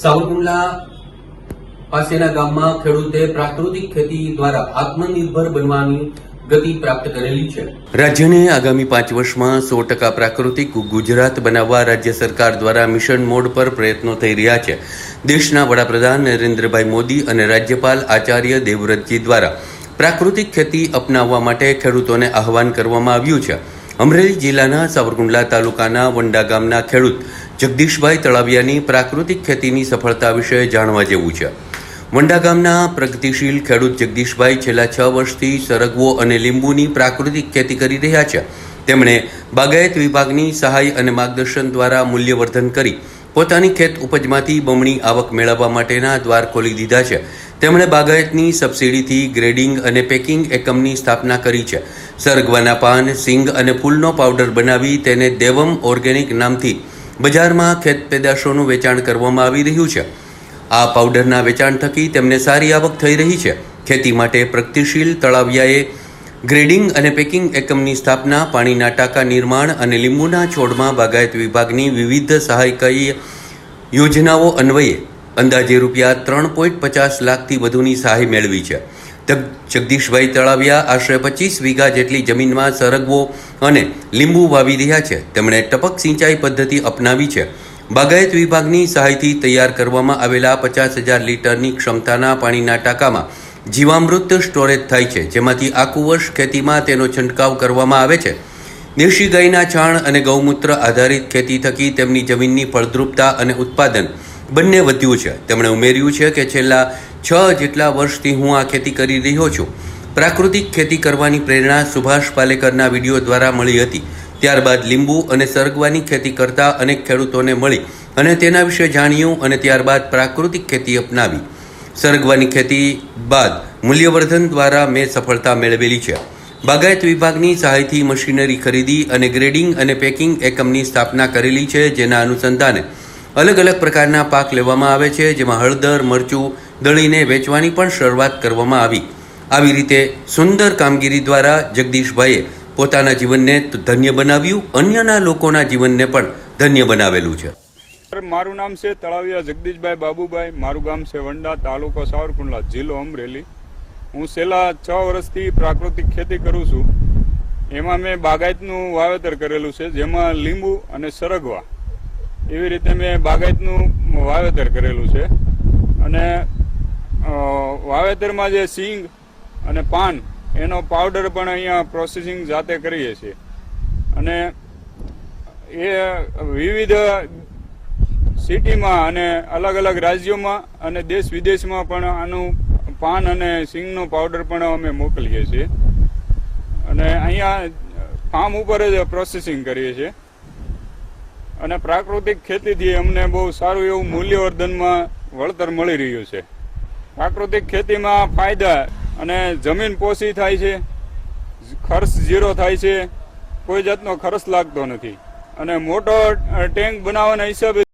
સાવરકુંડલા પાસેના ગામમાં ખેડૂતે પ્રાકૃતિક ખેતી દ્વારા આત્મનિર્ભર બનવાની ગતિ પ્રાપ્ત કરેલી છે. રાજ્યને આગામી પાંચ વર્ષમાં સો ટકા પ્રાકૃતિક ગુજરાત બનાવવા રાજ્ય સરકાર દ્વારા મિશન મોડ પર પ્રયત્નો થઈ રહ્યા છે. દેશના વડાપ્રધાન નરેન્દ્રભાઈ મોદી અને રાજ્યપાલ આચાર્ય દેવવ્રતજી દ્વારા પ્રાકૃતિક ખેતી અપનાવવા માટે ખેડૂતોને આહવાન કરવામાં આવ્યું છે. અમરેલી જિલ્લાના સાવરકુંડલા તાલુકાના વંડા ગામના ખેડૂત જગદીશભાઈ તળાવિયાની પ્રાકૃતિક ખેતીની સફળતા વિશે જાણવા જેવું છે. વંડા ગામના પ્રગતિશીલ ખેડૂત જગદીશભાઈ છેલ્લા છ વર્ષથી સરગવો અને લીંબુની પ્રાકૃતિક ખેતી કરી રહ્યા છે. તેમણે બાગાયત વિભાગની સહાય અને માર્ગદર્શન દ્વારા મૂલ્યવર્ધન કરી પોતાની ખેત ઉપજમાંથી બમણી આવક મેળવવા માટેના દ્વાર ખોલી દીધા છે. તેમણે બાગાયતની સબસિડીથી ગ્રેડિંગ અને પેકિંગ એકમની સ્થાપના કરી છે. સરગવાના પાન, સિંગ અને ફૂલનો પાવડર બનાવી તેને દેવમ ઓર્ગેનિક નામથી બજારમાં ખેત પેદાશોનું વેચાણ કરવામાં આવી રહ્યું છે. આ પાવડરના વેચાણ થકી તેમને સારી આવક થઈ રહી છે. ખેતી માટે પ્રગતિશીલ તળાવિયાએ ગ્રેડિંગ અને પેકિંગ એકમની સ્થાપના, પાણીના ટાંકા નિર્માણ અને લીંબુના છોડમાં બાગાયત વિભાગની વિવિધ સહાયકીય યોજનાઓ અન્વયે અંદાજે રૂપિયા ત્રણ પોઈન્ટ પચાસ લાખથી વધુની સહાય મેળવી છે. જગદીશભાઈ તળાવિયા આશરે પચીસ વીઘા જેટલી જમીનમાં સરગવો અને લીંબુ વાવી રહ્યા છે. તેમણે ટપક સિંચાઈ પદ્ધતિ અપનાવી છે. બાગાયત વિભાગની સહાયથી તૈયાર કરવામાં આવેલા પચાસ હજાર લીટરની ક્ષમતાના પાણીના ટાંકામાં જીવામૃત સ્ટોરેજ થાય છે, જેમાંથી આખું વર્ષ ખેતીમાં તેનો છંટકાવ કરવામાં આવે છે. દેશી ગાયના છાણ અને ગૌમૂત્ર આધારિત ખેતી થકી તેમની જમીનની ફળદ્રુપતા અને ઉત્પાદન બંને વધ્યું છે. તેમણે ઉમેર્યું છે કે છેલ્લા છ જેટલા વર્ષથી હું આ ખેતી કરી રહ્યો છું. પ્રાકૃતિક ખેતી કરવાની પ્રેરણા સુભાષ પાલેકરના વીડિયો દ્વારા મળી હતી. ત્યારબાદ લીંબુ અને સરગવાની ખેતી કરતા અનેક ખેડૂતોને મળી અને તેના વિશે જાણ્યું અને ત્યારબાદ પ્રાકૃતિક ખેતી અપનાવી. સરગવાની ખેતી બાદ મૂલ્યવર્ધન દ્વારા મેં સફળતા મેળવેલી છે. બાગાયત વિભાગની સહાયથી મશીનરી ખરીદી અને ગ્રેડિંગ અને પેકિંગ એકમની સ્થાપના કરેલી છે, જેના અનુસંધાને અલગ અલગ પ્રકારના પાક લેવામાં આવે છે, જેમાં હળદર, મરચું, દળીને વેચવાની પણ શરૂઆત કરવામાં આવી. આવી રીતે સુંદર કામગીરી દ્વારા જગદીશભાઈએ પોતાના જીવનને ધન્ય બનાવ્યું. અન્યના લોકોના જીવનને પણ ધન્ય બનાવેલું છે. મારું નામ છે તળાવિયા જગદીશભાઈ બાબુભાઈ. મારું ગામ છે વંડા, તાલુકો સાવરકુંડલા, જિલ્લો અમરેલી. હું છેલ્લા છ વર્ષથી પ્રાકૃતિક ખેતી કરું છું. એમાં મેં બાગાયતનું વાવેતર કરેલું છે, જેમાં લીંબુ અને સરગવા. એવી રીતે મેં બાગાયતનું વાવેતર કરેલું છે. અને વાવેતરમાં જે સિંગ અને પાન, એનો પાવડર પણ અહીંયા પ્રોસેસિંગ જાતે કરીએ છીએ. અને એ વિવિધ સિટીમાં અને અલગ અલગ રાજ્યોમાં અને દેશ વિદેશમાં પણ આનું પાન અને સિંગનો પાવડર પણ અમે મોકલીએ છીએ. અને અહીંયા ફાર્મ ઉપર જ પ્રોસેસિંગ કરીએ છીએ. અને પ્રાકૃતિક ખેતીથી અમને બહુ સારું એવું મૂલ્યવર્ધનમાં વળતર મળી રહ્યું છે. પ્રાકૃતિક ખેતીમાં ફાયદા અને જમીન પોષી થાય છે, ખર્ચ ઝીરો થાય છે, કોઈ જાતનો ખર્ચ લાગતો નથી. અને મોટો ટેન્ક બનાવવાના હિસાબે